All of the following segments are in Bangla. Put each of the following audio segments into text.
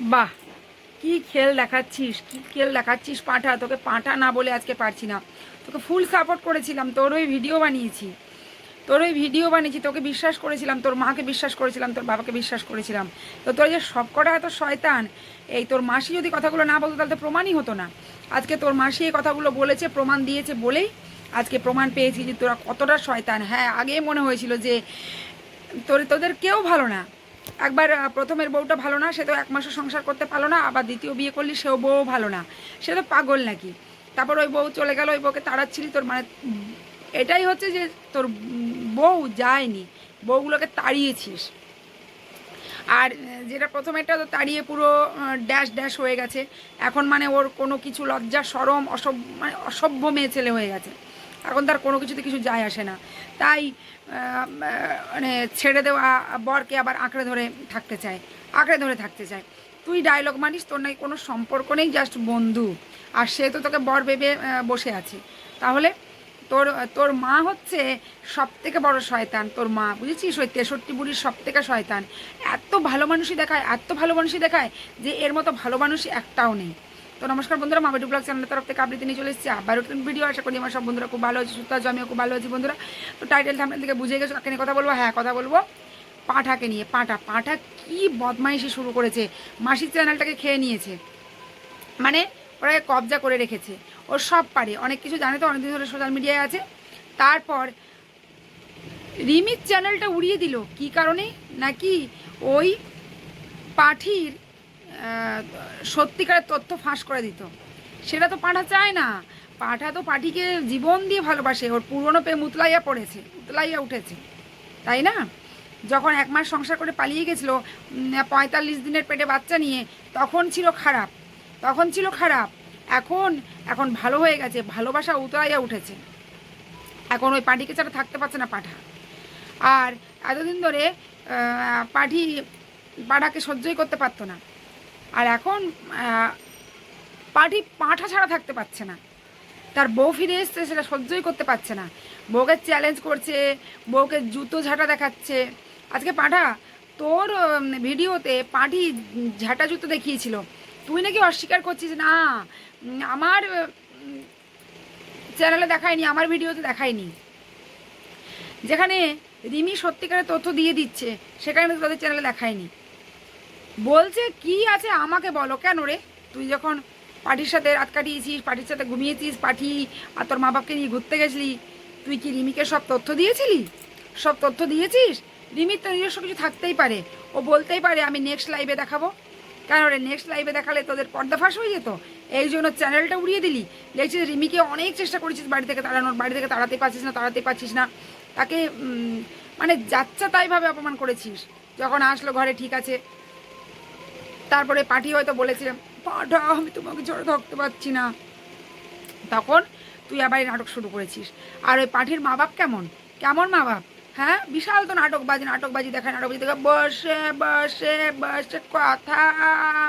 বাহ, কি খেল দেখাচ্ছিস, কি খেল দেখাচ্ছিস পাঁঠা? তোকে পাঁঠা না বলে আজকে পারছি না। তোকে ফুল সাপোর্ট করেছিলাম, তোর ওই ভিডিও বানিয়েছি। তোর ওই ভিডিও বানিয়েছি, তোকে বিশ্বাস করেছিলাম, তোর মাকে বিশ্বাস করেছিলাম, তোর বাবাকে বিশ্বাস করেছিলাম। তো তোর যে সব কটা এত শয়তান, এই তোর মাসি যদি কথাগুলো না বলতো তাহলে তো প্রমাণই হতো না। আজকে তোর মাসি এই কথাগুলো বলেছে, প্রমাণ দিয়েছে বলেই আজকে প্রমাণ পেয়েছি যে তোরা কতটা শয়তান। হ্যাঁ আগে মনে হয়েছিল যে তোর, তোদের কেউ ভালো না। একবার প্রথমের বউটা ভালো না, সে তো এক মাসও সংসার করতে পারল না, আবার দ্বিতীয় বিয়ে করলি, সেও বউ ভালো না। সে তো পাগল নাকি? তারপর ওই বউ চলে গেল, ওই বউকে তাড়াচ্ছিলি তোর মানে এটাই হচ্ছে যে তোর বউ যায়নি, বউগুলোকে তাড়িয়েছিস। আর যেটা প্রথমেটা তো তাড়িয়ে পুরো ড্যাশ ড্যাশ হয়ে গেছে। এখন মানে ওর কোনো কিছু লজ্জা, সরম অসভ্য মানে অসভ্য মেয়ে ছেলে হয়ে গেছে। এখন তার কোনো কিছুতে কিছু যায় আসে না। তাই মানে ছেড়ে দেওয়া বরকে আবার আঁকড়ে ধরে থাকতে চায়, আঁকড়ে ধরে থাকতে চায়। তুই ডায়লগ মানিস, তোর নাকি কোনো সম্পর্ক নেই জাস্ট বন্ধু। আর সে তো তোকে বর ভেবে বসে আছে। তাহলে তোর তোর মা হচ্ছে সব থেকে বড় শয়তান, তোর মা, বুঝেছিস? ওই তেষট্টি বুড়ির সব থেকে শয়তান। এত ভালো মানুষই দেখায়, এত ভালো মানুষই দেখায় যে এর মতো ভালো মানুষই একটাও নেই। তো নমস্কার বন্ধুরা মামাটি ব্লগ চ্যানেলের তরফ থেকে আবৃত্তি নিয়ে চলে এসেছি। আবার নতুন ভিডিও আশা করি আমার সব বন্ধুরা খুব ভালো আছে, সুস্থ আছে, আমিও খুব ভালো আছি বন্ধুরা। তো টাইটেল থামনেল থেকে বুঝে গেছো, কাকে নিয়ে কথা বলব? হ্যাঁ কথা বলব। পাঁঠাকে নিয়ে, পাঁঠা। পাঁঠা কি বদমাইশি শুরু করেছে। মাসির চ্যানেলটাকে খেয়ে নিয়েছে। মানে ওরা কবজা করে রেখেছে। ও সব পারে। অনেক কিছু জানে তো, অনেকদিন ধরে সোশ্যাল মিডিয়ায় আছে। তারপর রিমির চ্যানেলটা উড়িয়ে দিল। কি কারণে? নাকি ওই পাঠির সত্যিকারের তথ্য ফাঁস করে দিত। সেটা তো পাঠা চায় না। পাঠা তো পাঠিকে জীবন দিয়ে ভালোবাসে। ওর পুরনো পেয়ে মুতলাইয়া পড়েছে উতলাইয়া উঠেছে। তাই না? যখন এক মাস সংসার করে পালিয়ে গেছিল পঁয়তাল্লিশ দিনের পেটে বাচ্চা নিয়ে, তখন ছিল খারাপ। তখন ছিল খারাপ। এখন এখন ভালো হয়ে গেছে, ভালোবাসা উতলাইয়া উঠেছে। এখন ওই পাটিকে ছাড়া থাকতে পারছে না পাঠা। আর এতদিন ধরে পাঠি পাঠাকে সহ্যই করতে পারতো না। আর এখন আহ, পাঠি ছাড়া থাকতে পারছে না। তার বউ ফিরে এসছে সেটা সহ্যই করতে পারছে না। বউকে চ্যালেঞ্জ করছে বউকে জুতো ঝাঁটা দেখাচ্ছে। আজকে পাঠা তোর ভিডিওতে পাঠি ঝাঁটা জুতো দেখিয়েছিল। তুই নাকি অস্বীকার করছিস? না আমার চ্যানেলে দেখায়নি আমার ভিডিওতে দেখায়নি। যেখানে রিমি সত্যিকারের তথ্য দিয়ে দিচ্ছে সেখানে তাদের চ্যানেলে দেখায়নি। বলছে, কি আছে আমাকে বলো, কেন রে? তুই যখন পার্টির সাথে রাত কাটিয়েছিস, পার্টির সাথে ঘুমিয়েছিস, পার্টি আর তোর মা বাপকে নিয়ে ঘুরতে গেছিলি, তুই কি রিমিকে সব তথ্য দিয়েছিলি? সব তথ্য দিয়েছিস? রিমির তো নিজস্ব কিছু থাকতেই পারে। ও বলতেই পারে, আমি নেক্সট লাইভে দেখাবো। কেন রে নেক্সট লাইভে দেখালে তোদের পর্দা ফাঁস হয়ে যেত? এই জন্য চ্যানেলটা উড়িয়ে দিলি। দেখছিস রিমিকে অনেক চেষ্টা করেছিস বাড়ি থেকে তাড়ানোর, বাড়ি থেকে তাড়াতে পারছিস না, তাড়াতে পারছিস না। তাকে মানে যাচ্ছা তাইভাবে অপমান করেছিস। যখন আসলো ঘরে, ঠিক আছে তারপরে পার্টি হয়তো বলেছে, পাঠা, আমি তোমাকে ঝড়ে থাকতে পারছি না। তখন তুই আবার নাটক শুরু করেছিস। আর ওই পাঠির মা বাপ কেমন? কেমন মা বাপ হ্যাঁ? বিশাল তো নাটকবাজি নাটকবাজি দেখায়, নাটকবাজি দেখে বসে বসে বসে কথা,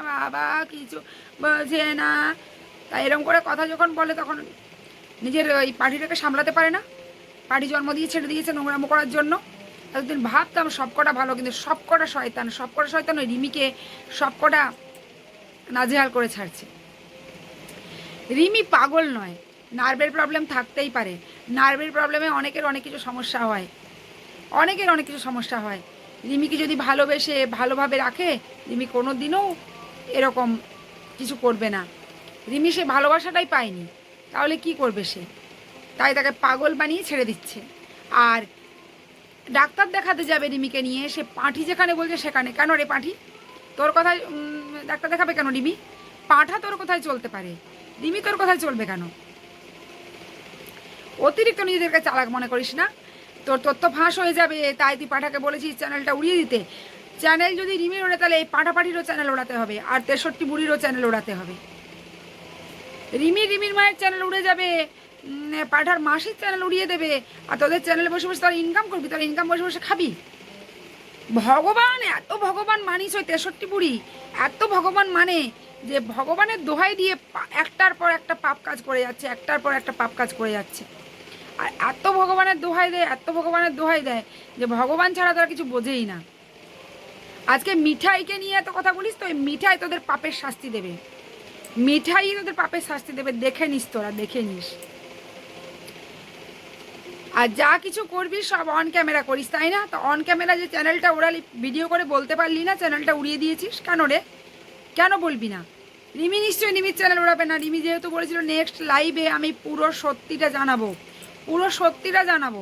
বাবা কিছু বোঝে না। তাই এরকম করে কথা যখন বলে তখন নিজের ওই পাঠিটাকে সামলাতে পারে না? পার্টি জন্ম দিয়ে ছেড়ে দিয়েছে নোংরামো করার জন্য। এতদিন ভাবতাম সবকটা ভালো, কিন্তু সবকটা শয়তান সবকটা শয়তান ওই রিমিকে সবকটা নাজেহাল করে ছাড়ছে। রিমি পাগল নয়, নার্ভের প্রবলেম থাকতেই পারে। নার্ভের প্রবলেমে অনেকের অনেক কিছু সমস্যা হয়। অনেকের অনেক কিছু সমস্যা হয়। রিমিকে যদি ভালোবেসে, ভালোভাবে রাখে, রিমি কোনো দিনও এরকম কিছু করবে না। রিমি সে ভালোবাসাটাই পায়নি, তাহলে কি করবে সে? তাই তাকে পাগল বানিয়ে ছেড়ে দিচ্ছে। আর ডাক্তার দেখাতে যাবে রিমিকে নিয়ে, সে পাঁঠি যেখানে বলছে সেখানে। কেন রে পাঁঠি? তোর কথায় ডাক্তার দেখাবে কেন রিমি? পাঁঠা তোর কোথায় চলতে পারে। রিমি তোর কোথায় চলবে কেন? অতিরিক্ত নিজেদেরকে চালাক মনে করিস না। তোর তথ্য ফাঁস হয়ে যাবে, তাই তুই পাঠাকে বলেছিস চ্যানেলটা উড়িয়ে দিতে। চ্যানেল যদি রিমির ওড়ে, তাহলে এই পাঠা পাঠিরও চ্যানেল ওড়াতে হবে, আর তেষট্টি বুড়িরও চ্যানেল ওড়াতে হবে। রিমি রিমির মায়ের চ্যানেল উড়ে যাবে। পাঠার মাসির চ্যানেল উড়িয়ে দেবে। আর তোদের চ্যানেলে বসে বসে তারা ইনকাম করবি, তারা ইনকাম বসে বসে খাবি। ভগবান, এত ভগবান মানিস ওই তেষট্টি বুড়ি। এত ভগবান মানে যে ভগবানের দোহাই দিয়ে একটার পর একটা পাপ কাজ করে যাচ্ছে, একটার পর একটা পাপ কাজ করে যাচ্ছে। আর এত ভগবানের দোহাই দেয়, এত ভগবানের দোহাই দেয় যে ভগবান ছাড়া তারা কিছু বোঝেই না। আজকে মিঠাইকে নিয়ে এত কথা বলিস তো মিঠাই তোদের পাপের শাস্তি দেবে। মিঠাই তোদের পাপের শাস্তি দেবে, দেখে নিস তোরা, দেখে নিস। আর যা কিছু করবি সব অন ক্যামেরা করিস, তাই না? তো অন ক্যামেরা যে চ্যানেলটা ওড়ালি ভিডিও করে বলতে পারলি না চ্যানেলটা উড়িয়ে দিয়েছিস, কেন রে? কেন বলবি না? রিমি নিশ্চয়ই রিমির চ্যানেল ওড়াবে না। রিমি যেহেতু বলেছিল নেক্সট লাইভে আমি পুরো সত্যিটা জানাব, পুরো সত্যিটা জানাব।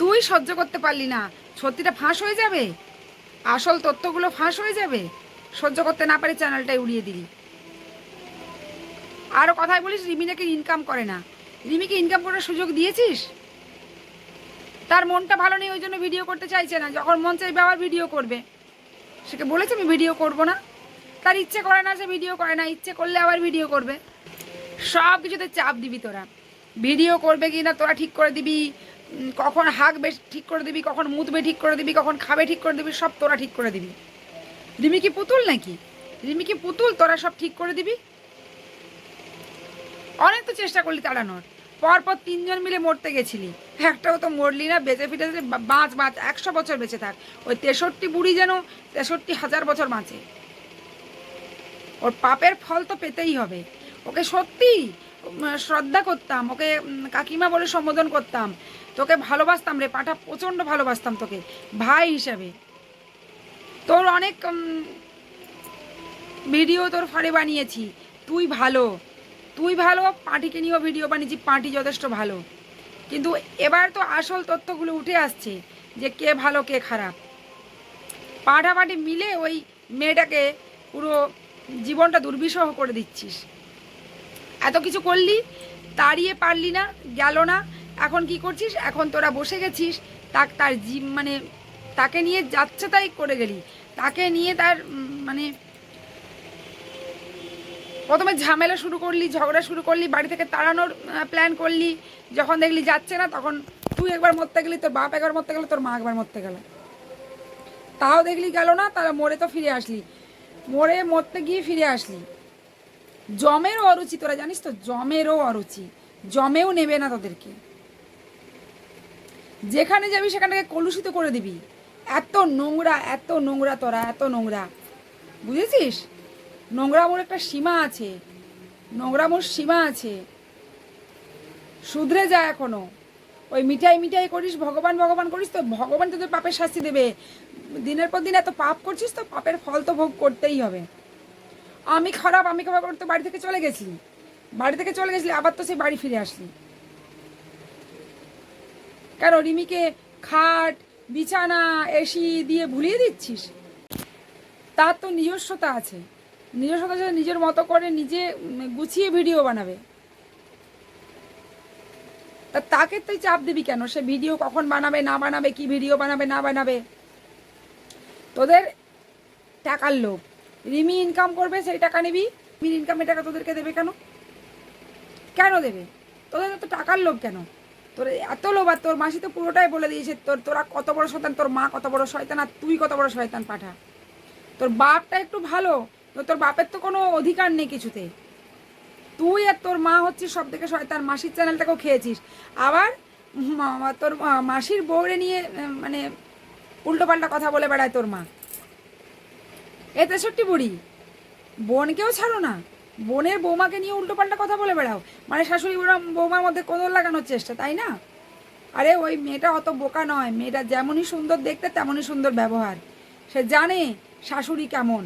তুই সহ্য করতে পারলি না। সত্যিটা ফাঁস হয়ে যাবে? আসল তথ্যগুলো ফাঁস হয়ে যাবে? সহ্য করতে না পারে চ্যানেলটাই উড়িয়ে দিলি। আরও কথায় বলিস, রিমি নাকি ইনকাম করে না। রিমিকে ইনকাম করার সুযোগ দিয়েছিস? তার মনটা ভালো নেই, ওই জন্য ভিডিও করতে চাইছে না। যখন মন চাইবে আবার ভিডিও করবে। সেকে বলেছে, আমি ভিডিও করব না। তার ইচ্ছে করে না সে ভিডিও করে না, ইচ্ছে করলে আবার ভিডিও করবে। সব কিছুতে চাপ দিবি তোরা। ভিডিও করবে কি না, তোরা ঠিক করে দিবি। কখন হাঁকবে ঠিক করে দিবি, কখন মুতবে ঠিক করে দিবি, কখন খাবে ঠিক করে দিবি, সব তোরা ঠিক করে দিবি। রিমি কি পুতুল নাকি? রিমি কি পুতুল? তোরা সব ঠিক করে দিবি? অনেক তো চেষ্টা করলি তাড়ানোর। পরপর তিনজন মিলে মরতে গেছিলি। একটাও তো মরলি না, বেঁচে ফিটে বাঁচ বাঁচ, একশো বছর বেঁচে থাক। ওই তেষট্টি বুড়ি যেন তেষট্টি হাজার বছর বাঁচে। ওর পাপের ফল তো পেতেই হবে। ওকে সত্যি শ্রদ্ধা করতাম, ওকে কাকিমা বলে সম্বোধন করতাম। তোকে ভালোবাসতাম রে, পাঠা প্রচণ্ড ভালোবাসতাম তোকে, ভাই হিসাবে। তোর অনেক ভিডিও তোর ফাড়ে বানিয়েছি, তুই ভালো। তুই ভালো, পার্টিকে নিয়েও ভিডিও বানিয়েছি, পার্টি যথেষ্ট ভালো। কিন্তু এবার তো আসল তথ্যগুলো উঠে আসছে যে কে ভালো, কে খারাপ। পাঠাপাটি মিলে ওই মেয়েটাকে পুরো জীবনটা দুর্বিষহ করে দিচ্ছিস। এত কিছু করলি, তাড়িয়ে পারলি না, গেল না। এখন কি করছিস? এখন তোরা বসে গেছিস, তাক তার মানে তাকে নিয়ে যাচ্ছে তাই করে গেলি। তাকে নিয়ে তার মানে প্রথমে ঝামেলা শুরু করলি, ঝগড়া শুরু করলি, বাড়ি থেকে তাড়ানোর প্ল্যান করলি, যখন দেখলি যাচ্ছে না, তখন তুই একবার মরতে গেলি, তোর বাপ একবার মরতে গেল, তোর মা একবার মরতে গেল। তাও দেখলি গেল না, তাহলে মরে তো ফিরে আসলি। মরে মরতে গিয়ে ফিরে আসলি। জমেরও অরুচি তোরা, জানিস তো? জমেরও অরুচি। জমেও নেবে না তোদেরকে। যেখানে যাবি সেখানটাকে কলুষিত করে দিবি। এত নোংরা এত নোংরা তোরা, এত নোংরা। বুঝেছিস? নোংরামোর একটা সীমা আছে। নোংরামোর সীমা আছে। শুধরে যা এখনও। ওই মিঠাই মিঠাই করিস, ভগবান ভগবান করিস, তো ভগবান তোদের পাপের শাস্তি দেবে। দিনের পর দিন এত পাপ করছিস, তো পাপের ফল তো ভোগ করতেই হবে। আমি খারাপ আমি খারাপ তো বাড়ি থেকে চলে গেছি। বাড়ি থেকে চলে গেছিলি, আবার তো সেই বাড়ি ফিরে আসলি। কেন, রিমিকে খাট, বিছানা, এসি দিয়ে ভুলিয়ে দিচ্ছিস? তার তো নিজস্বতা আছে। নিজস্বতা আছে নিজের মতো করে নিজে গুছিয়ে ভিডিও বানাবে। তা তাকে তুই চাপ দিবি কেন? সে ভিডিও কখন বানাবে, না বানাবে, কি ভিডিও বানাবে, না বানাবে? তোদের টাকার লোভ। রিমি ইনকাম করবে, সেই টাকা নিবি। রিমির ইনকামের টাকা তোদেরকে দেবে কেন? কেন দেবে? তোদের তো টাকার লোভ কেন? তোর এত লোভ, আর তোর মাসি তো পুরোটাই বলে দিয়েছে, তোর, তোরা কত বড় শয়তান, তোর মা কত বড় শয়তান, আর তুই কত বড় শয়তান, পাঠা। তোর বাপটা একটু ভালো তো তোর বাপের তো কোনো অধিকার নেই কিছুতে। তুই আর তোর মা হচ্ছিস সব থেকে তার মাসির চ্যানেলটাকেও খেয়েছিস। আবার তোর মাসির বউরে নিয়ে মানে উল্টোপাল্টা কথা বলে বেড়ায় তোর মা। এ তেষট্টি বুড়ি, বোনকেও ছাড়ো না। বোনের বৌমাকে নিয়ে উল্টোপাল্টা কথা বলে বেড়াও। মানে শাশুড়ি বৌমার মধ্যে কোদল লাগানোর চেষ্টা, তাই না? আরে ওই মেয়েটা অত বোকা নয়। মেয়েটা যেমনই সুন্দর দেখতে, তেমনই সুন্দর ব্যবহার। সে জানে শাশুড়ি কেমন।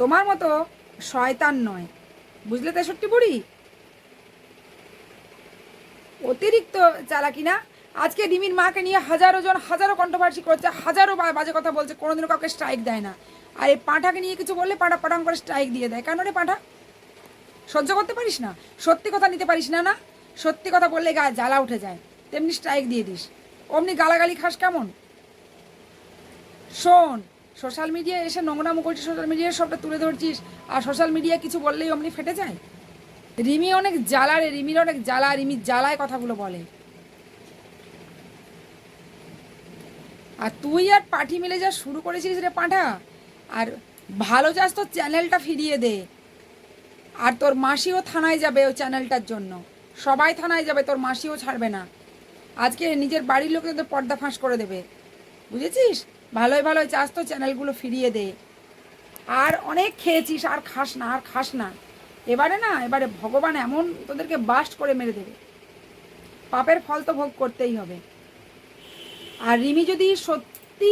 তোমার মতো শয়তান নয়। বুঝলে তেষট্টি বুড়ি? অতিরিক্ত চালাকি না? আজকে রিমির মাকে নিয়ে হাজারো জন হাজারো কন্ট্রোভার্সি করছে, হাজারো বাজে কথা বলছে, কোনোদিনও কাউকে স্ট্রাইক দেয় না। আর এই পাঁঠাকে নিয়ে কিছু বললে পাঁঠা পাঠাং করে স্ট্রাইক দিয়ে দেয়। কেন রে পাঁঠা? সহ্য করতে পারিস না? সত্যি কথা নিতে পারিস না না? সত্যি কথা বললে গা জ্বালা উঠে যায়। তেমনি স্ট্রাইক দিয়ে দিস। অমনি গালাগালি খাস কেমন? শোন সোশ্যাল মিডিয়ায় এসে নোংরামো করছিস সোশ্যাল মিডিয়ায় সবটা তুলে ধরছিস, আর সোশ্যাল মিডিয়া কিছু বললেই অমনি ফেটে যায়? রিমি অনেক জ্বালা রে, রিমির অনেক জ্বালা রিমির জ্বালায় কথাগুলো বলে। আর তুই আর পাঠি মিলে যা শুরু করেছিস রে পাঁঠা, আর ভালো যাস তোর চ্যানেলটা ফিরিয়ে দে। আর তোর মাসিও থানায় যাবে ওই চ্যানেলটার জন্য। সবাই থানায় যাবে, তোর মাসিও ছাড়বে না। আজকে নিজের বাড়ির লোকে তোদের পর্দা ফাঁস করে দেবে। বুঝেছিস? ভালোই ভালোই চাস তো চ্যানেলগুলো ফিরিয়ে দে। আর অনেক খেয়েছিস, আর খাস না, আর খাস না। এবারে না, এবারে ভগবান এমন তোদেরকে বাস্ট করে মেরে দেবে। পাপের ফল তো ভোগ করতেই হবে। আর রিমি যদি সত্যি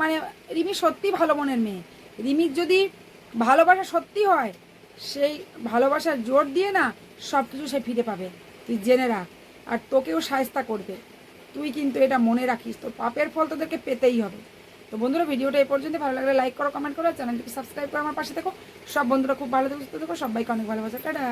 মানে রিমি সত্যি ভালো মনের মেয়ে রিমির যদি ভালোবাসা সত্যি হয়, সেই ভালোবাসার জোর দিয়ে না সব কিছু সে ফিরে পাবে। তুই জেনে রাখ। আর তোকেও সায়স্তা করবে। তুই কিন্তু এটা মনে রাখিস, তোর পাপের ফল তোদেরকে পেতেই হবে। তো বন্ধুরা, ভিডিওটা এই পর্যন্ত ভালো লাগলে লাইক করো কমেন্ট করো চ্যানেলটিকে সাবস্ক্রাইব করো। আমার পাশে দেখো সব বন্ধুরা খুব ভালো থাকো, সুস্থ থাকো। সবাইকে অনেক ভালোবাসা। টাটা।